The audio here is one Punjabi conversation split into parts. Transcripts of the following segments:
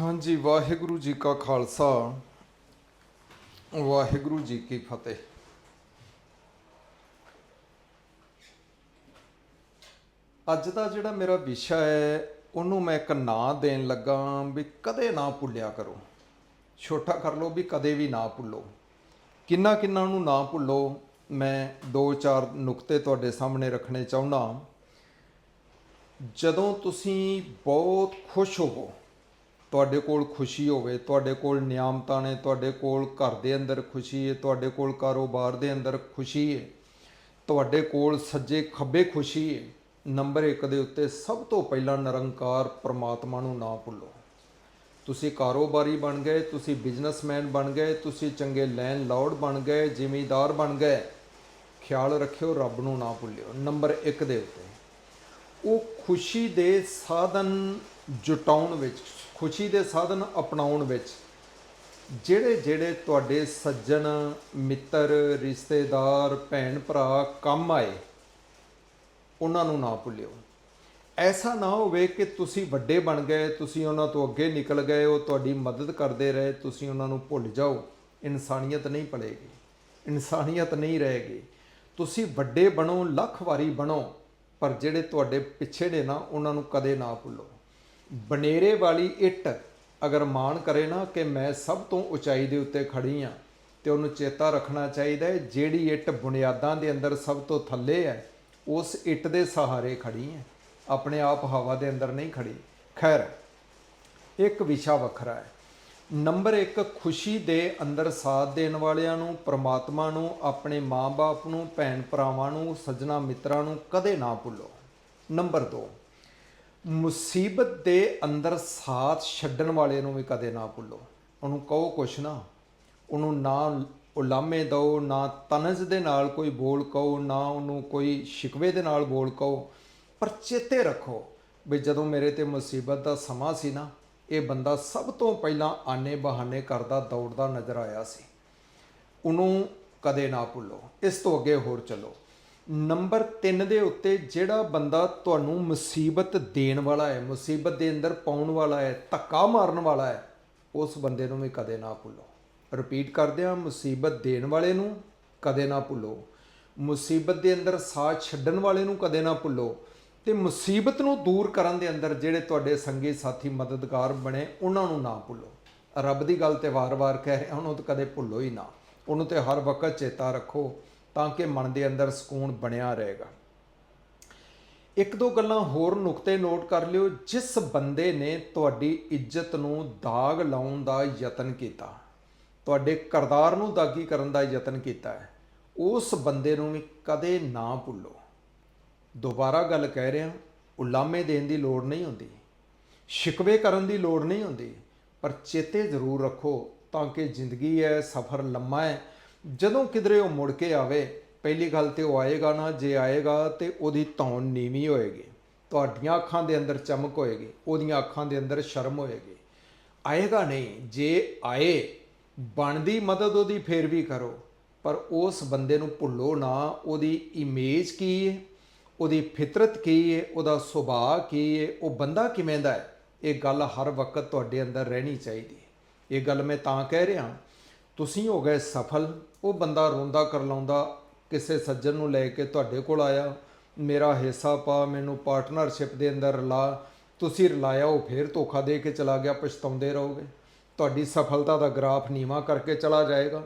ਹਾਂਜੀ, ਵਾਹਿਗੁਰੂ ਜੀ ਕਾ ਖਾਲਸਾ, ਵਾਹਿਗੁਰੂ ਜੀ ਕੀ ਫਤਿਹ। ਅੱਜ ਦਾ ਜਿਹੜਾ ਮੇਰਾ ਵਿਸ਼ਾ ਹੈ, ਉਹਨੂੰ ਮੈਂ ਇੱਕ ਨਾਂ ਦੇਣ ਲੱਗਾ ਵੀ ਕਦੇ ਨਾ ਭੁੱਲਿਆ ਕਰੋ। ਛੋਟਾ ਕਰ ਲਓ ਵੀ ਕਦੇ ਵੀ ਨਾ ਭੁੱਲੋ। ਕਿੰਨਾ ਕਿੰਨਾ ਨੂੰ ਨਾ ਭੁੱਲੋ, ਮੈਂ ਦੋ ਚਾਰ ਨੁਕਤੇ ਤੁਹਾਡੇ ਸਾਹਮਣੇ ਰੱਖਣੇ ਚਾਹੁੰਦਾ। ਜਦੋਂ ਤੁਸੀਂ ਬਹੁਤ ਖੁਸ਼ ਹੋਵੋ ਤੁਹਾਡੇ ਕੋਲ ਖੁਸ਼ੀ ਹੋਵੇ, ਤੁਹਾਡੇ ਕੋਲ ਨਿਆਮਤਾਂ ਨੇ, ਤੁਹਾਡੇ ਕੋਲ ਘਰ ਦੇ ਅੰਦਰ ਖੁਸ਼ੀ ਹੈ ਤੁਹਾਡੇ ਕੋਲ ਕਾਰੋਬਾਰ ਦੇ ਅੰਦਰ ਖੁਸ਼ੀ ਹੈ ਤੁਹਾਡੇ ਕੋਲ ਸੱਜੇ ਖੱਬੇ ਖੁਸ਼ੀ ਹੈ ਨੰਬਰ 1 ਦੇ ਉੱਤੇ ਸਭ ਤੋਂ ਪਹਿਲਾਂ ਨਿਰੰਕਾਰ ਪ੍ਰਮਾਤਮਾ ਨੂੰ ਨਾ ਭੁੱਲੋ। ਤੁਸੀਂ ਕਾਰੋਬਾਰੀ ਬਣ ਗਏ, ਤੁਸੀਂ ਬਿਜ਼ਨਸਮੈਨ ਬਣ ਗਏ, ਤੁਸੀਂ ਚੰਗੇ ਲੈਂਡ ਲਾਰਡ ਬਣ ਗਏ, ਜ਼ਿਮੀਦਾਰ ਬਣ ਗਏ, ਖਿਆਲ ਰੱਖਿਓ, ਰੱਬ ਨੂੰ ਨਾ ਭੁੱਲਿਓ। ਨੰਬਰ 1 ਦੇ ਉੱਤੇ। ਉਹ ਖੁਸ਼ੀ ਦੇ ਸਾਧਨ ਜੁਟਾਉਣ ਵਿੱਚ, ਖੁਸ਼ੀ ਦੇ ਸਾਧਨ ਅਪਣਾਉਣ ਵਿੱਚ, ਜਿਹੜੇ ਜਿਹੜੇ ਤੁਹਾਡੇ ਸੱਜਣ, ਮਿੱਤਰ, ਰਿਸ਼ਤੇਦਾਰ, ਭੈਣ ਭਰਾ ਕੰਮ ਆਏ, ਉਹਨਾਂ ਨੂੰ ਨਾ ਭੁੱਲਿਓ। ਐਸਾ ਨਾ ਹੋਵੇ ਕਿ ਤੁਸੀਂ ਵੱਡੇ ਬਣ ਗਏ, ਤੁਸੀਂ ਉਹਨਾਂ ਤੋਂ ਅੱਗੇ ਨਿਕਲ ਗਏ, ਉਹ ਤੁਹਾਡੀ ਮਦਦ ਕਰਦੇ ਰਹੇ, ਤੁਸੀਂ ਉਹਨਾਂ ਨੂੰ ਭੁੱਲ ਜਾਓ। ਇਨਸਾਨੀਅਤ ਨਹੀਂ ਪਲੇਗੀ ਇਨਸਾਨੀਅਤ ਨਹੀਂ ਰਹੇਗੀ। ਤੁਸੀਂ ਵੱਡੇ ਬਣੋ, ਲੱਖ ਵਾਰੀ ਬਣੋ, ਪਰ ਜਿਹੜੇ ਤੁਹਾਡੇ ਪਿੱਛੇ ਨੇ ਨਾ, ਉਹਨਾਂ ਨੂੰ ਕਦੇ ਨਾ ਭੁੱਲੋ। ਬਨੇਰੇ ਵਾਲੀ ਇੱਟ ਅਗਰ ਮਾਣ ਕਰੇ ਨਾ ਕਿ ਮੈਂ ਸਭ ਤੋਂ ਉਚਾਈ ਦੇ ਉੱਤੇ ਖੜੀ ਆ, ਤੇ ਉਹਨੂੰ ਚੇਤਾ ਰੱਖਣਾ ਚਾਹੀਦਾ ਹੈ, ਜਿਹੜੀ ਇੱਟ ਬੁਨਿਆਦਾਂ ਦੇ ਅੰਦਰ ਸਭ ਤੋਂ ਥੱਲੇ ਹੈ, ਉਸ ਇੱਟ ਦੇ ਸਹਾਰੇ ਖੜੀ ਹੈ ਆਪਣੇ ਆਪ ਹਵਾ ਦੇ ਅੰਦਰ ਨਹੀਂ ਖੜੀ। ਖੈਰ, ਇੱਕ ਵਿਸ਼ਾ ਵੱਖਰਾ ਹੈ। ਨੰਬਰ 1 ਖੁਸ਼ੀ ਦੇ ਅੰਦਰ ਸਾਥ ਦੇਣ ਵਾਲਿਆਂ ਨੂੰ, ਪ੍ਰਮਾਤਮਾ ਨੂੰ, ਆਪਣੇ ਮਾਂ-ਬਾਪ ਨੂੰ ਭੈਣ ਭਰਾਵਾਂ ਨੂੰ ਸੱਜਣਾ ਮਿੱਤਰਾਂ ਨੂੰ ਕਦੇ ਨਾ ਭੁੱਲੋ। ਨੰਬਰ 2 ਮੁਸੀਬਤ ਦੇ ਅੰਦਰ ਸਾਥ ਛੱਡਣ ਵਾਲੇ ਨੂੰ ਵੀ ਕਦੇ ਨਾ ਭੁੱਲੋ। ਉਹਨੂੰ ਕਹੋ ਕੁਛ ਨਾ। ਉਹਨੂੰ ਨਾ ਉਲਾਮੇ ਦਿਓ, ਨਾ ਤਨਜ਼ ਦੇ ਨਾਲ ਕੋਈ ਬੋਲ ਕਹੋ, ਨਾ ਉਹਨੂੰ ਕੋਈ ਸ਼ਿਕਵੇ ਦੇ ਨਾਲ ਬੋਲ ਕਹੋ। ਪਰ ਚੇਤੇ ਰੱਖੋ ਵੀ ਜਦੋਂ ਮੇਰੇ ਤੇ ਮੁਸੀਬਤ ਦਾ ਸਮਾਂ ਸੀ ਨਾ, ਇਹ ਬੰਦਾ ਸਭ ਤੋਂ ਪਹਿਲਾਂ ਆਨੇ ਬਹਾਨੇ ਕਰਦਾ, ਦੌੜਦਾ ਨਜ਼ਰ ਆਇਆ ਸੀ। ਉਹਨੂੰ ਕਦੇ ਨਾ ਭੁੱਲੋ। ਇਸ ਤੋਂ ਅੱਗੇ ਹੋਰ ਚੱਲੋ। ਨੰਬਰ 3 ਦੇ ਉੱਤੇ ਜਿਹੜਾ ਬੰਦਾ ਤੁਹਾਨੂੰ ਮੁਸੀਬਤ ਦੇਣ ਵਾਲਾ ਹੈ, ਮੁਸੀਬਤ ਦੇ ਅੰਦਰ ਪਾਉਣ ਵਾਲਾ ਹੈ, ਧੱਕਾ ਮਾਰਨ ਵਾਲਾ ਹੈ, ਉਸ ਬੰਦੇ ਨੂੰ ਵੀ ਕਦੇ ਨਾ ਭੁੱਲੋ। ਰਿਪੀਟ ਕਰਦੇ ਹਾਂ, ਮੁਸੀਬਤ ਦੇਣ ਵਾਲੇ ਨੂੰ ਕਦੇ ਨਾ ਭੁੱਲੋ। ਮੁਸੀਬਤ ਦੇ ਅੰਦਰ ਸਾਥ ਛੱਡਣ ਵਾਲੇ ਨੂੰ ਕਦੇ ਨਾ ਭੁੱਲੋ। ਤੇ ਮੁਸੀਬਤ ਨੂੰ ਦੂਰ ਕਰਨ ਦੇ ਅੰਦਰ ਜਿਹੜੇ ਤੁਹਾਡੇ ਸੰਗੀ ਸਾਥੀ ਮਦਦਗਾਰ ਬਣੇ, ਉਹਨਾਂ ਨੂੰ ਨਾ ਭੁੱਲੋ। ਰੱਬ ਦੀ ਗੱਲ ਤੇ ਵਾਰ-ਵਾਰ ਕਹਿ ਰਿਹਾ, ਉਹਨੂੰ ਤਾਂ ਕਦੇ ਭੁੱਲੋ ਹੀ ਨਾ। ਉਹਨੂੰ ਤੇ ਹਰ ਵਕਤ ਚੇਤਾ ਰੱਖੋ। ਤਾਂ ਕਿ ਮਨ ਦੇ ਅੰਦਰ ਸਕੂਨ ਬਣਿਆ ਰਹੇਗਾ। ਇੱਕ ਦੋ ਗੱਲਾਂ ਹੋਰ ਨੁਕਤੇ ਨੋਟ ਕਰ ਲਿਓ। ਜਿਸ ਬੰਦੇ ਨੇ ਤੁਹਾਡੀ ਇੱਜ਼ਤ ਨੂੰ ਦਾਗ ਲਾਉਣ ਦਾ ਯਤਨ ਕੀਤਾ, ਤੁਹਾਡੇ ਕਰਦਾਰ ਨੂੰ ਦਾਗੀ ਕਰਨ ਦਾ ਯਤਨ ਕੀਤਾ ਹੈ, ਉਸ ਬੰਦੇ ਨੂੰ ਵੀ ਕਦੇ ਨਾ ਭੁੱਲੋ। ਦੁਬਾਰਾ ਗੱਲ ਕਹਿ ਰਿਹਾ, ਉਲਾਮੇ ਦੇਣ ਦੀ ਲੋੜ ਨਹੀਂ ਹੁੰਦੀ, ਸ਼ਿਕਵੇ ਕਰਨ ਦੀ ਲੋੜ ਨਹੀਂ ਹੁੰਦੀ, ਪਰ ਚੇਤੇ ਜ਼ਰੂਰ ਰੱਖੋ ਤਾਂ ਕਿ ਜ਼ਿੰਦਗੀ ਹੈ, ਸਫ਼ਰ ਲੰਮਾ ਹੈ ਜਦੋਂ ਕਿਧਰੇ ਉਹ ਮੁੜ ਕੇ ਆਵੇ, ਪਹਿਲੀ ਗੱਲ ਤੇ ਉਹ ਆਏਗਾ ਨਾ, ਜੇ ਆਏਗਾ ਤੇ ਉਹਦੀ ਧੌਣ ਨੀਵੀਂ ਹੋਏਗੀ। ਤੁਹਾਡੀਆਂ ਅੱਖਾਂ ਦੇ ਅੰਦਰ ਚਮਕ ਹੋਏਗੀ, ਉਹਦੀਆਂ ਅੱਖਾਂ ਦੇ ਅੰਦਰ ਸ਼ਰਮ ਹੋਏਗੀ। ਆਏਗਾ ਨਹੀਂ, ਜੇ ਆਏ, ਬਣਦੀ ਮਦਦ ਉਹਦੀ ਫੇਰ ਵੀ ਕਰੋ। ਪਰ ਉਸ ਬੰਦੇ ਨੂੰ ਭੁੱਲੋ ਨਾ, ਉਹਦੀ ਇਮੇਜ ਕੀ ਹੈ ਉਹਦੀ ਫਿਤਰਤ ਕੀ ਹੈ ਉਹਦਾ ਸੁਭਾਅ ਕੀ ਹੈ ਉਹ ਬੰਦਾ ਕਿਵੇਂ ਦਾ ਹੈ ਇਹ ਗੱਲ ਹਰ ਵਕਤ ਤੁਹਾਡੇ ਅੰਦਰ ਰਹਿਣੀ ਚਾਹੀਦੀ ਹੈ ਇਹ ਗੱਲ ਮੈਂ ਤਾਂ ਕਹਿ ਰਿਹਾ। ਤੁਸੀਂ ਹੋ ਗਏ ਸਫਲ ਉਹ ਬੰਦਾ ਰੋਂਦਾ ਕਰਲਾਉਂਦਾ ਕਿਸੇ ਸੱਜਣ ਨੂੰ ਲੈ ਕੇ ਤੁਹਾਡੇ ਕੋਲ ਆਇਆ, ਮੇਰਾ ਹਿੱਸਾ ਪਾ, ਮੈਨੂੰ ਪਾਰਟਨਰਸ਼ਿਪ ਦੇ ਅੰਦਰ ਲਾ, ਤੁਸੀਂ ਰਲਾਇਆ, ਉਹ ਫੇਰ ਧੋਖਾ ਦੇ ਕੇ ਚਲਾ ਗਿਆ, ਪਛਤਾਉਂਦੇ ਰਹੋਗੇ। ਤੁਹਾਡੀ ਸਫਲਤਾ ਦਾ ਗ੍ਰਾਫ ਨੀਵਾ ਕਰਕੇ ਚਲਾ ਜਾਏਗਾ।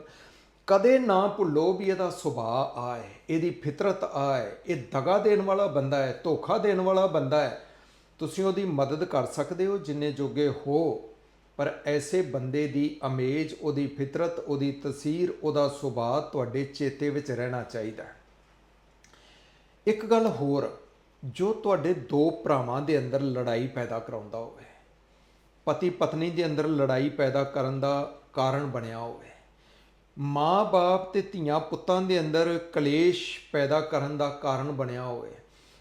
ਕਦੇ ਨਾ ਭੁੱਲੋ ਵੀ ਇਹਦਾ ਸੁਭਾਅ ਆ ਹੈ ਇਹਦੀ ਫਿਤਰਤ ਆ ਹੈ ਇਹ ਦਗਾ ਦੇਣ ਵਾਲਾ ਬੰਦਾ ਹੈ, ਧੋਖਾ ਦੇਣ ਵਾਲਾ ਬੰਦਾ ਹੈ। ਤੁਸੀਂ ਉਹਦੀ ਮਦਦ ਕਰ ਸਕਦੇ ਹੋ, ਜਿੰਨੇ ਜੋਗੇ ਹੋ। ਪਰ ਐਸੇ ਬੰਦੇ ਦੀ ਅਮੇਜ, ਉਹਦੀ ਫਿਤਰਤ, ਉਹਦੀ ਤਸਵੀਰ ਉਹਦਾ ਸੁਭਾਅ ਤੁਹਾਡੇ ਚੇਤੇ ਵਿੱਚ ਰਹਿਣਾ ਚਾਹੀਦਾ ਹੈ। ਇੱਕ ਗੱਲ ਹੋਰ, ਜੋ ਤੁਹਾਡੇ ਦੋ ਭਰਾਵਾਂ ਦੇ ਅੰਦਰ ਲੜਾਈ ਪੈਦਾ ਕਰਾਉਂਦਾ ਹੋਵੇ ਪਤੀ ਪਤਨੀ ਦੇ ਅੰਦਰ ਲੜਾਈ ਪੈਦਾ ਕਰਨ ਦਾ ਕਾਰਨ ਬਣਿਆ ਹੋਵੇ, ਮਾਂ-ਬਾਪ ਤੇ ਧੀਆਂ ਪੁੱਤਾਂ ਦੇ ਅੰਦਰ ਕਲੇਸ਼ ਪੈਦਾ ਕਰਨ ਦਾ ਕਾਰਨ ਬਣਿਆ ਹੋਵੇ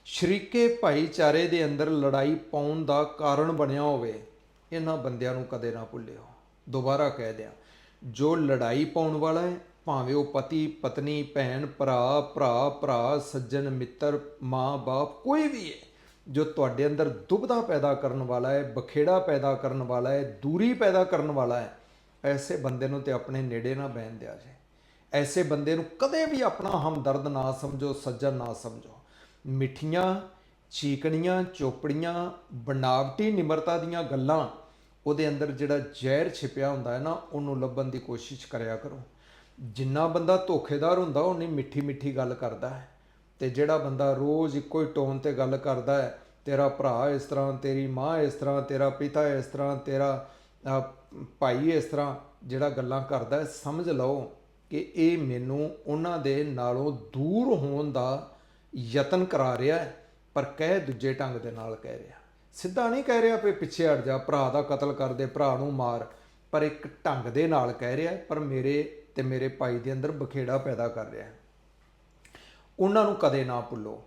ਸ਼ਰੀਕੇ ਭਾਈਚਾਰੇ ਦੇ ਅੰਦਰ ਲੜਾਈ ਪਾਉਣ ਦਾ ਕਾਰਨ ਬਣਿਆ ਹੋਵੇ ਇਹਨਾਂ ਬੰਦਿਆਂ ਨੂੰ ਕਦੇ ਨਾ ਭੁੱਲਿਓ। ਦੁਬਾਰਾ ਕਹਿ ਦਿਆਂ, ਜੋ ਲੜਾਈ ਪਾਉਣ ਵਾਲਾ ਹੈ, ਭਾਵੇਂ ਉਹ ਪਤੀ, ਪਤਨੀ, ਭੈਣ, ਭਰਾ ਭਰਾ ਭਰਾ, ਸੱਜਣ, ਮਿੱਤਰ, ਮਾਂ, ਬਾਪ, ਕੋਈ ਵੀ ਹੈ, ਜੋ ਤੁਹਾਡੇ ਅੰਦਰ ਦੁਬਧਾ ਪੈਦਾ ਕਰਨ ਵਾਲਾ ਹੈ, ਬਖੇੜਾ ਪੈਦਾ ਕਰਨ ਵਾਲਾ ਹੈ, ਦੂਰੀ ਪੈਦਾ ਕਰਨ ਵਾਲਾ ਹੈ, ਐਸੇ ਬੰਦੇ ਨੂੰ ਤੇ ਆਪਣੇ ਨੇੜੇ ਨਾ ਬਹਿਣ ਦਿਆ ਜੇ। ਐਸੇ ਬੰਦੇ ਨੂੰ ਕਦੇ ਵੀ ਆਪਣਾ ਹਮਦਰਦ ਨਾ ਸਮਝੋ, ਸੱਜਣ ਨਾ ਸਮਝੋ। ਮਿੱਠੀਆਂ, ਚੀਕਣੀਆਂ, ਚੋਪੜੀਆਂ, ਬਣਾਵਟੀ ਨਿਮਰਤਾ ਦੀਆਂ ਗੱਲਾਂ ਉਹਦੇ ਅੰਦਰ ਜਿਹੜਾ ਜ਼ਹਿਰ ਛਿਪਿਆ ਹੁੰਦਾ ਹੈ ਨਾ, ਉਹਨੂੰ ਲੱਭਣ ਦੀ ਕੋਸ਼ਿਸ਼ ਕਰਿਆ ਕਰੋ। ਜਿੰਨਾ ਬੰਦਾ ਧੋਖੇਦਾਰ ਹੁੰਦਾ ਉਨੀ ਮਿੱਠੀ ਮਿੱਠੀ ਗੱਲ ਕਰਦਾ ਹੈ। ਤੇ ਜਿਹੜਾ ਬੰਦਾ ਰੋਜ਼ ਇੱਕੋ ਹੀ ਟੋਨ ਤੇ ਗੱਲ ਕਰਦਾ ਹੈ, ਤੇਰਾ ਭਰਾ ਇਸ ਤਰ੍ਹਾਂ, ਤੇਰੀ ਮਾਂ ਇਸ ਤਰ੍ਹਾਂ, ਤੇਰਾ ਪਿਤਾ ਇਸ ਤਰ੍ਹਾਂ, ਤੇਰਾ ਭਾਈ ਇਸ ਤਰ੍ਹਾਂ ਜਿਹੜਾ ਗੱਲਾਂ ਕਰਦਾ ਹੈ, ਸਮਝ ਲਓ ਕਿ ਇਹ ਮੈਨੂੰ ਉਹਨਾਂ ਦੇ ਨਾਲੋਂ ਦੂਰ ਹੋਣ ਦਾ ਯਤਨ ਕਰਾ ਰਿਹਾ ਹੈ, ਪਰ ਕਹਿ ਦੂਜੇ ਢੰਗ ਦੇ ਨਾਲ ਕਹਿ ਰਿਹਾ। ਸਿੱਧਾ ਨਹੀਂ ਕਹਿ ਰਿਹਾ ਵੀ ਪਿੱਛੇ ਹਟ ਜਾ, ਭਰਾ ਦਾ ਕਤਲ ਕਰ ਦੇ, ਭਰਾ ਨੂੰ ਮਾਰ। ਪਰ ਇੱਕ ਢੰਗ ਦੇ ਨਾਲ ਕਹਿ ਰਿਹਾ, ਪਰ ਮੇਰੇ ਤੇ ਮੇਰੇ ਭਾਈ ਦੇ ਅੰਦਰ ਬਖੇੜਾ ਪੈਦਾ ਕਰ ਰਿਹਾ ਉਹਨਾਂ ਨੂੰ ਕਦੇ ਨਾ ਭੁੱਲੋ।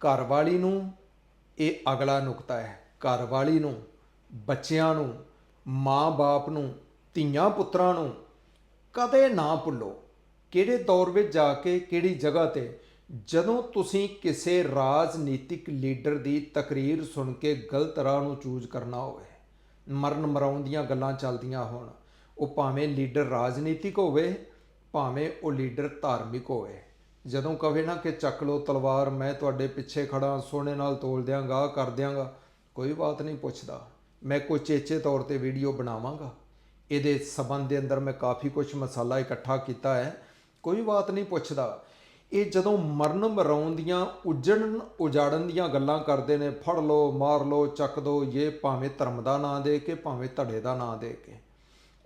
ਘਰ ਵਾਲੀ ਨੂੰ ਇਹ ਅਗਲਾ ਨੁਕਤਾ ਹੈ। ਘਰ ਵਾਲੀ ਨੂੰ, ਬੱਚਿਆਂ ਨੂੰ, ਮਾਂ-ਬਾਪ ਨੂੰ, ਧੀਆਂ ਪੁੱਤਰਾਂ ਨੂੰ ਕਦੇ ਨਾ ਭੁੱਲੋ। ਕਿਹੜੇ ਦੌਰ ਵਿੱਚ ਜਾ ਕੇ, ਕਿਹੜੀ ਜਗ੍ਹਾ ਤੇ ਜਦੋਂ ਤੁਸੀਂ ਕਿਸੇ ਰਾਜਨੀਤਿਕ ਲੀਡਰ ਦੀ ਤਕਰੀਰ ਸੁਣ ਕੇ ਗਲਤ ਰਾਹ ਨੂੰ ਚੂਜ਼ ਕਰਨਾ ਹੋਵੇ, ਮਰਨ ਮਰਾਉਣ ਦੀਆਂ ਗੱਲਾਂ ਚੱਲਦੀਆਂ ਹੋਣ, ਉਹ ਭਾਵੇਂ ਲੀਡਰ ਰਾਜਨੀਤਿਕ ਹੋਵੇ, ਭਾਵੇਂ ਉਹ ਲੀਡਰ ਧਾਰਮਿਕ ਹੋਵੇ, ਜਦੋਂ ਕਵੇ ਨਾ ਕਿ ਚੱਕ ਲਓ ਤਲਵਾਰ, ਮੈਂ ਤੁਹਾਡੇ ਪਿੱਛੇ ਖੜਾ ਸੋਨੇ ਨਾਲ ਤੋਲ ਦਿਆਂਗਾ, ਕਰ ਦਿਆਂਗਾ, ਕੋਈ ਬਾਤ ਨਹੀਂ ਪੁੱਛਦਾ। ਮੈਂ ਕੋਈ ਚੇਚੇ ਤੌਰ ਤੇ ਵੀਡੀਓ ਬਣਾਵਾਂਗਾ। ਇਹਦੇ ਸਬੰਧ ਦੇ ਅੰਦਰ ਮੈਂ ਕਾਫੀ ਕੁਝ ਮਸਾਲਾ ਇਕੱਠਾ ਕੀਤਾ ਹੈ। ਕੋਈ ਬਾਤ ਨਹੀਂ ਪੁੱਛਦਾ। ਇਹ ਜਦੋਂ ਮਰਨ ਮਰਾਉਣ ਦੀਆਂ ਉਜੜਨ ਉਜਾੜਨ ਦੀਆਂ ਗੱਲਾਂ ਕਰਦੇ ਨੇ, ਫੜ ਲਓ, ਮਾਰ ਲਓ, ਚੱਕ ਦੋ, ਇਹ ਭਾਵੇਂ ਧਰਮ ਦਾ ਨਾਂ ਦੇ ਕੇ, ਭਾਵੇਂ ਧੜੇ ਦਾ ਨਾਂ ਦੇ ਕੇ।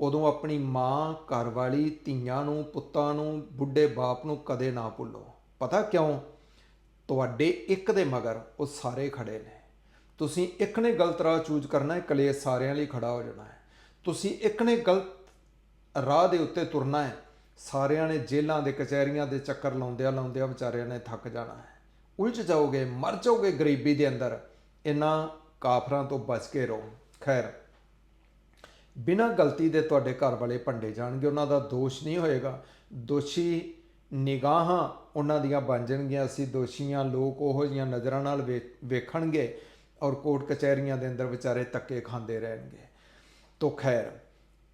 ਉਦੋਂ ਆਪਣੀ ਮਾਂ ਘਰ ਵਾਲੀ ਧੀਆਂ ਨੂੰ, ਪੁੱਤਾਂ ਨੂੰ, ਬੁੱਢੇ ਬਾਪ ਨੂੰ ਕਦੇ ਨਾ ਭੁੱਲੋ। ਪਤਾ ਕਿਉਂ? ਤੁਹਾਡੇ ਇੱਕ ਦੇ ਮਗਰ ਉਹ ਸਾਰੇ ਖੜੇ ਨੇ। ਤੁਸੀਂ ਇੱਕ ਨੇ ਗਲਤ ਰਾਹ ਚੂਜ਼ ਕਰਨਾ ਹੈ, ਕਲੇਸ਼ ਸਾਰਿਆਂ ਲਈ ਖੜਾ ਹੋ ਜਾਣਾ ਹੈ। ਤੁਸੀਂ ਇੱਕ ਨੇ ਗਲਤ ਰਾਹ ਦੇ ਉੱਤੇ ਤੁਰਨਾ ਹੈ ਸਾਰਿਆਂ ਨੇ ਜੇਲ੍ਹਾਂ ਦੇ ਕਚਹਿਰੀਆਂ ਦੇ ਚੱਕਰ ਲਾਉਂਦਿਆਂ ਲਾਉਂਦਿਆਂ ਵਿਚਾਰਿਆਂ ਨੇ ਥੱਕ ਜਾਣਾ ਹੈ। ਉਲਝ ਜਾਓਗੇ, ਮਰ ਜਾਓਗੇ ਗਰੀਬੀ ਦੇ ਅੰਦਰ, ਇਹਨਾਂ ਕਾਫਰਾਂ ਤੋਂ ਬਚ ਕੇ ਰਹੋ। ਖੈਰ, ਬਿਨਾਂ ਗਲਤੀ ਦੇ ਤੁਹਾਡੇ ਘਰ ਵਾਲੇ ਭੰਡੇ ਜਾਣਗੇ, ਉਹਨਾਂ ਦਾ ਦੋਸ਼ ਨਹੀਂ ਹੋਏਗਾ। ਦੋਸ਼ੀ ਨਿਗਾਹਾਂ ਉਹਨਾਂ ਦੀਆਂ ਬਣ ਜਾਣਗੀਆਂ। ਅਸੀਂ ਦੋਸ਼ੀਆਂ ਲੋਕ ਉਹੋ ਜੀਆਂ ਨਜ਼ਰਾਂ ਨਾਲ ਵੇ- ਵੇਖਣਗੇ ਔਰ ਕੋਰਟ ਕਚਹਿਰੀਆਂ ਦੇ ਅੰਦਰ ਵਿਚਾਰੇ ਧੱਕੇ ਖਾਂਦੇ ਰਹਿਣਗੇ। ਤੋ ਖੈਰ,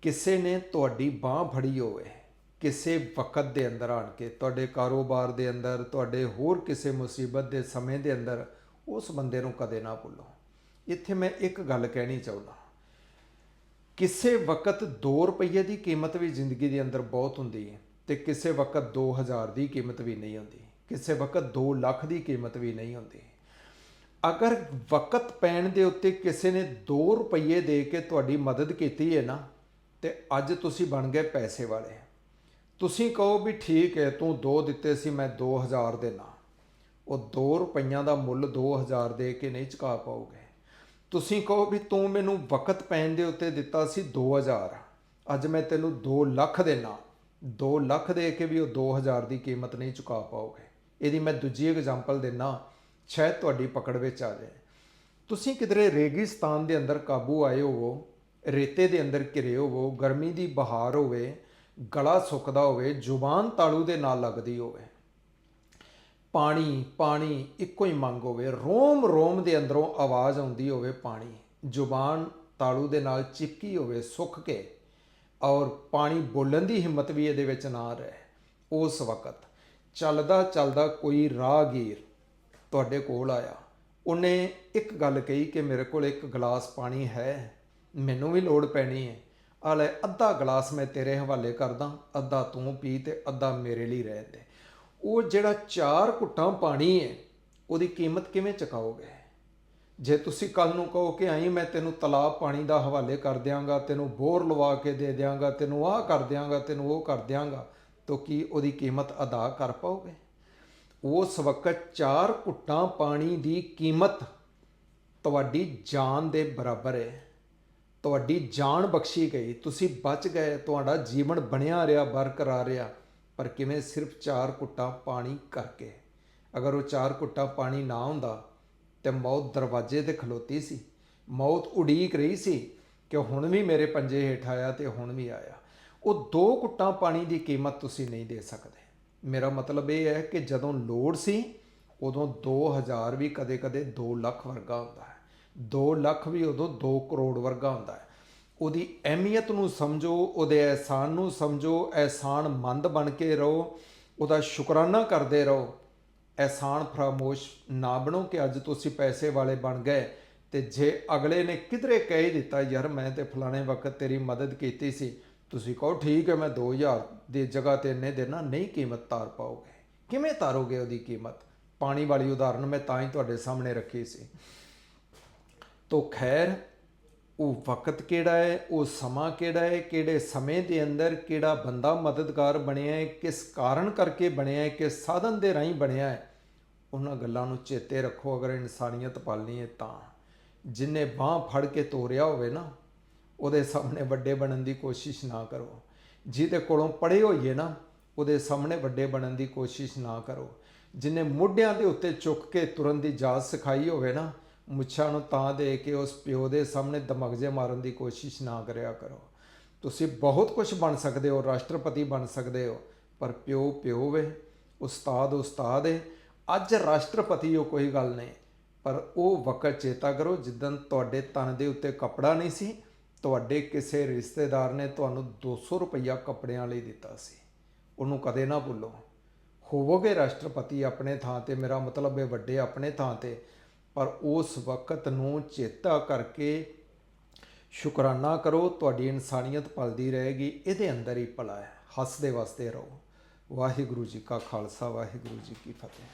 ਕਿਸੇ ਨੇ ਤੁਹਾਡੀ ਬਾਹ ਫੜੀ ਹੋਵੇ ਕਿਸੇ ਵਕਤ ਦੇ ਅੰਦਰ ਆਣ ਕੇ, ਤੁਹਾਡੇ ਕਾਰੋਬਾਰ ਦੇ ਅੰਦਰ, ਤੁਹਾਡੇ ਹੋਰ ਕਿਸੇ ਮੁਸੀਬਤ ਦੇ ਸਮੇਂ ਦੇ ਅੰਦਰ ਉਸ ਬੰਦੇ ਨੂੰ ਕਦੇ ਨਾ ਭੁੱਲੋ। ਇੱਥੇ ਮੈਂ ਇੱਕ ਗੱਲ ਕਹਿਣੀ ਚਾਹੁੰਦਾ ਕਿਸੇ ਵਕਤ 2 ਰੁਪਏ ਦੀ ਕੀਮਤ ਵੀ ਜ਼ਿੰਦਗੀ ਦੇ ਅੰਦਰ ਬਹੁਤ ਹੁੰਦੀ ਹੈ ਤੇ ਕਿਸੇ ਵਕਤ 2000 ਦੀ ਕੀਮਤ ਵੀ ਨਹੀਂ ਹੁੰਦੀ। ਕਿਸੇ ਵਕਤ 2 ਲੱਖ ਦੀ ਕੀਮਤ ਵੀ ਨਹੀਂ ਹੁੰਦੀ। ਅਗਰ ਵਕਤ ਪੈਣ ਦੇ ਉੱਤੇ ਕਿਸੇ ਨੇ 2 ਰੁਪਏ ਦੇ ਕੇ ਤੁਹਾਡੀ ਮਦਦ ਕੀਤੀ ਹੈ ਨਾ, ਤੇ ਅੱਜ ਤੁਸੀਂ ਬਣ ਗਏ ਪੈਸੇ ਵਾਲੇ। ਤੁਸੀਂ ਕਹੋ ਵੀ ਠੀਕ ਹੈ, ਤੂੰ 2 ਦਿੱਤੇ ਸੀ, ਮੈਂ 2000 ਦੇਣਾ। ਉਹ 2 ਰੁਪਈਆਂ ਦਾ ਮੁੱਲ 2000 ਦੇ ਕੇ ਨਹੀਂ ਚੁਕਾ ਪਾਓਗੇ। ਤੁਸੀਂ ਕਹੋ ਵੀ ਤੂੰ ਮੈਨੂੰ ਵਕਤ ਪੈਣ ਦੇ ਉੱਤੇ ਦਿੱਤਾ ਸੀ 2000 ਅੱਜ ਮੈਂ ਤੈਨੂੰ 2 ਲੱਖ ਦੇਣਾ। 2 ਲੱਖ ਦੇ ਕੇ ਵੀ ਉਹ 2000 ਦੀ ਕੀਮਤ ਨਹੀਂ ਚੁਕਾ ਪਾਓਗੇ। ਇਹਦੀ ਮੈਂ ਦੂਜੀ ਐਗਜ਼ਾਮਪਲ ਦੇਣਾ ਸ਼ਾਇਦ ਤੁਹਾਡੀ ਪਕੜ ਵਿੱਚ ਆ ਜਾਏ। ਤੁਸੀਂ ਕਿਧਰੇ ਰੇਗਿਸਤਾਨ ਦੇ ਅੰਦਰ ਕਾਬੂ ਆਏ ਹੋਵੋ, ਰੇਤੇ ਦੇ ਅੰਦਰ ਘਿਰੇ ਹੋਵੋ, ਗਰਮੀ ਦੀ ਬਹਾਰ ਹੋਵੇ ਗਲਾ ਸੁੱਕਦਾ ਹੋਵੇ, ਜ਼ੁਬਾਨ ਤਾਲੂ ਦੇ ਨਾਲ ਲੱਗਦੀ ਹੋਵੇ। ਪਾਣੀ ਪਾਣੀ, ਇੱਕੋ ਹੀ ਮੰਗ ਹੋਵੇ। ਰੋਮ ਰੋਮ ਦੇ ਅੰਦਰੋਂ ਆਵਾਜ਼ ਆਉਂਦੀ ਹੋਵੇ ਪਾਣੀ। ਜ਼ੁਬਾਨ ਤਾਲੂ ਦੇ ਨਾਲ ਚਿਪਕੀ ਹੋਵੇ, ਸੁੱਕ ਕੇ। ਔਰ ਪਾਣੀ ਬੋਲਣ ਦੀ ਹਿੰਮਤ ਵੀ ਇਹਦੇ ਵਿੱਚ ਨਾ ਰਹੇ। ਉਸ ਵਕਤ ਚੱਲਦਾ ਚੱਲਦਾ ਕੋਈ ਰਾਹਗੀਰ ਤੁਹਾਡੇ ਕੋਲ ਆਇਆ। ਉਹਨੇ ਇੱਕ ਗੱਲ ਕਹੀ ਕਿ ਮੇਰੇ ਕੋਲ ਇੱਕ ਗਲਾਸ ਪਾਣੀ ਹੈ। ਮੈਨੂੰ ਵੀ ਲੋੜ ਪੈਣੀ ਹੈ। ਆ ਅੱਧਾ ਗਲਾਸ ਮੈਂ ਤੇਰੇ ਹਵਾਲੇ ਕਰਦਾ, ਅੱਧਾ ਤੂੰ ਪੀ ਤੇ ਅੱਧਾ ਮੇਰੇ ਲਈ ਰਹਿ ਦੇ। ਉਹ ਜਿਹੜਾ ਚਾਰ ਘੁੱਟਾਂ ਪਾਣੀ ਹੈ, ਉਹਦੀ ਕੀਮਤ ਕਿਵੇਂ ਚੁਕਾਓਗੇ? ਜੇ ਤੁਸੀਂ ਕੱਲ ਨੂੰ ਕਹੋ ਕਿ ਆਈ, ਮੈਂ ਤੈਨੂੰ ਤਲਾਬ ਪਾਣੀ ਦਾ ਹਵਾਲੇ ਕਰ ਦਿਆਂਗਾ, ਤੈਨੂੰ ਬੋਰ ਲਵਾ ਕੇ ਦੇ ਦਿਆਂਗਾ, ਤੈਨੂੰ ਆਹ ਕਰ ਦਿਆਂਗਾ, ਤੈਨੂੰ ਉਹ ਕਰ ਦਿਆਂਗਾ, ਤਾਂ ਕੀ ਉਹਦੀ ਕੀਮਤ ਅਦਾ ਕਰ ਪਾਓਗੇ? ਉਸ ਵਕਤ ਚਾਰ ਘੁੱਟਾਂ ਪਾਣੀ ਦੀ ਕੀਮਤ ਤੁਹਾਡੀ ਜਾਨ ਦੇ ਬਰਾਬਰ ਹੈ। ਤੁਹਾਡੀ ਜਾਨ ਬਖਸ਼ੀ ਗਈ। ਤੁਸੀਂ ਬਚ ਗਏ, ਤੁਹਾਡਾ ਜੀਵਨ ਬਣਿਆ ਰਿਹਾ, ਬਰਕਰਾਰ ਰਿਹਾ। ਪਰ ਕਿਵੇਂ ਸਿਰਫ ਚਾਰ ਕੁੱਟਾਂ ਪਾਣੀ ਕਰਕੇ? ਅਗਰ ਉਹ ਚਾਰ ਕੁੱਟਾਂ ਪਾਣੀ ਨਾ ਹੁੰਦਾ, ਤੇ ਮੌਤ ਦਰਵਾਜ਼ੇ ਤੇ ਖਲੋਤੀ ਸੀ। ਮੌਤ ਉਡੀਕ ਰਹੀ ਸੀ ਕਿ ਹੁਣ ਵੀ ਮੇਰੇ ਪੰਜੇ ਹੇਠ ਆਇਆ ਤੇ ਹੁਣ ਵੀ ਆਇਆ। ਉਹ ਦੋ ਕੁੱਟਾਂ ਪਾਣੀ ਦੀ ਕੀਮਤ ਤੁਸੀਂ ਨਹੀਂ ਦੇ ਸਕਦੇ। ਮੇਰਾ ਮਤਲਬ ਇਹ ਹੈ ਕਿ ਜਦੋਂ ਲੋੜ ਸੀ, ਉਦੋਂ 2000 ਵੀ ਕਦੇ-ਕਦੇ 2 ਲੱਖ ਵਰਗਾ ਹੁੰਦਾ ਹੈ। 2 ਲੱਖ ਵੀ ਉਦੋਂ 2 ਕਰੋੜ ਵਰਗਾ ਹੁੰਦਾ ਹੈ। ਉਹਦੀ ਅਹਿਮੀਅਤ ਨੂੰ ਸਮਝੋ, ਉਹਦੇ ਅਹਿਸਾਨ ਨੂੰ ਸਮਝੋ, ਅਹਿਸਾਨ ਮੰਦ ਬਣ ਕੇ ਰਹੋ, ਉਹਦਾ ਸ਼ੁਕਰਾਨਾ ਕਰਦੇ ਰਹੋ। ਅਹਿਸਾਨ ਫਰਾਮੋਸ਼ ਨਾ ਬਣੋ ਕਿ ਅੱਜ ਤੁਸੀਂ ਪੈਸੇ ਵਾਲੇ ਬਣ ਗਏ ਤੇ ਜੇ ਅਗਲੇ ਨੇ ਕਿਧਰੇ ਕਹਿ ਦਿੱਤਾ, ਯਾਰ ਮੈਂ ਤੇ ਫਲਾਣੇ ਵਕਤ ਤੇਰੀ ਮਦਦ ਕੀਤੀ ਸੀ, ਤੁਸੀਂ ਕਹੋ ਠੀਕ ਹੈ, ਮੈਂ 2000 ਦੀ ਜਗ੍ਹਾ ਤੇ ਇੰਨੇ ਦੇਣਾ ਨਹੀਂ ਕੀਮਤ ਤਾਰ ਪਾਓਗੇ। ਕਿਵੇਂ ਤਾਰੋਗੇ ਉਹਦੀ ਕੀਮਤ? ਪਾਣੀ ਵਾਲੀ ਉਦਾਹਰਨ ਮੈਂ ਤਾਂ ਹੀ ਤੁਹਾਡੇ ਸਾਹਮਣੇ ਰੱਖੀ ਸੀ। ਤੋ ਖੈਰ, ਉਹ ਵਕਤ ਕਿਹੜਾ ਹੈ, ਉਹ ਸਮਾਂ ਕਿਹੜਾ ਹੈ, ਕਿਹੜੇ ਸਮੇਂ ਦੇ ਅੰਦਰ ਕਿਹੜਾ ਬੰਦਾ ਮਦਦਗਾਰ ਬਣਿਆ ਹੈ, ਕਿਸ ਕਾਰਨ ਕਰਕੇ ਬਣਿਆ ਹੈ, ਕਿਸ ਸਾਧਨ ਦੇ ਰਾਹੀਂ ਬਣਿਆ ਹੈ, ਉਹਨਾਂ ਗੱਲਾਂ ਨੂੰ ਚੇਤੇ ਰੱਖੋ, ਅਗਰ ਇਨਸਾਨੀਅਤ ਪਾਲਣੀ ਹੈ ਤਾਂ। ਜਿਨੇ ਬਾਹ ਫੜ ਕੇ ਤੋਰਿਆ ਹੋਵੇ ਨਾ, ਉਹਦੇ ਸਾਹਮਣੇ ਵੱਡੇ ਬਣਨ ਦੀ ਕੋਸ਼ਿਸ਼ ਨਾ ਕਰੋ। ਜਿਹਦੇ ਕੋਲੋਂ ਪੜੇ ਹੋਈਏ ਨਾ, ਉਹਦੇ ਸਾਹਮਣੇ ਵੱਡੇ ਬਣਨ ਦੀ ਕੋਸ਼ਿਸ਼ ਨਾ ਕਰੋ। ਜਿਨੇ ਮੋਢਿਆਂ ਦੇ ਉੱਤੇ ਚੁੱਕ ਕੇ ਤੁਰਨ ਦੀ ਜਾਚ ਸਿਖਾਈ ਹੋਵੇ ਨਾ ਮੁੱਛਾਂ ਨੂੰ ਤਾਂ ਦੇ ਕੇ ਉਸ ਪਿਓ ਦੇ ਸਾਹਮਣੇ ਦਮਗਜੇ ਮਾਰਨ ਦੀ ਕੋਸ਼ਿਸ਼ ਨਾ ਕਰਿਆ ਕਰੋ। ਤੁਸੀਂ ਬਹੁਤ ਕੁਝ ਬਣ ਸਕਦੇ ਹੋ, ਰਾਸ਼ਟਰਪਤੀ ਬਣ ਸਕਦੇ ਹੋ, ਪਰ ਪਿਓ ਪਿਓ ਵੇ, ਉਸਤਾਦ ਉਸਤਾਦ ਹੈ ਅੱਜ ਰਾਸ਼ਟਰਪਤੀ ਹੋ ਕੋਈ ਗੱਲ ਨਹੀਂ, ਪਰ ਉਹ ਵਕਤ ਚੇਤਾ ਕਰੋ ਜਿੱਦਨ ਤੁਹਾਡੇ ਤਨ ਦੇ ਉੱਤੇ ਕੱਪੜਾ ਨਹੀਂ ਸੀ, ਤੁਹਾਡੇ ਕਿਸੇ ਰਿਸ਼ਤੇਦਾਰ ਨੇ ਤੁਹਾਨੂੰ 200 ਰੁਪਈਆ ਕੱਪੜਿਆਂ ਲਈ ਦਿੱਤਾ ਸੀ। ਉਹਨੂੰ ਕਦੇ ਨਾ ਭੁੱਲੋ। ਹੋਵੋਗੇ ਰਾਸ਼ਟਰਪਤੀ ਆਪਣੇ ਥਾਂ ਤੇ, ਮੇਰਾ ਮਤਲਬ ਹੈ ਵੱਡੇ ਆਪਣੇ ਥਾਂ ਤੇ ਪਰ ਉਸ ਵਕਤ ਨੂੰ ਚੇਤਾ ਕਰਕੇ ਸ਼ੁਕਰਾਨਾ ਕਰੋ, ਤੁਹਾਡੀ ਇਨਸਾਨੀਅਤ ਪਲਦੀ ਰਹੇਗੀ, ਇਹਦੇ ਅੰਦਰ ਹੀ ਭਲਾ ਹੈ। ਹੱਸਦੇ ਵਸਦੇ ਰਹੋ। ਵਾਹਿਗੁਰੂ ਜੀ ਕਾ ਖਾਲਸਾ, ਵਾਹਿਗੁਰੂ ਜੀ ਕੀ ਫਤਿਹ।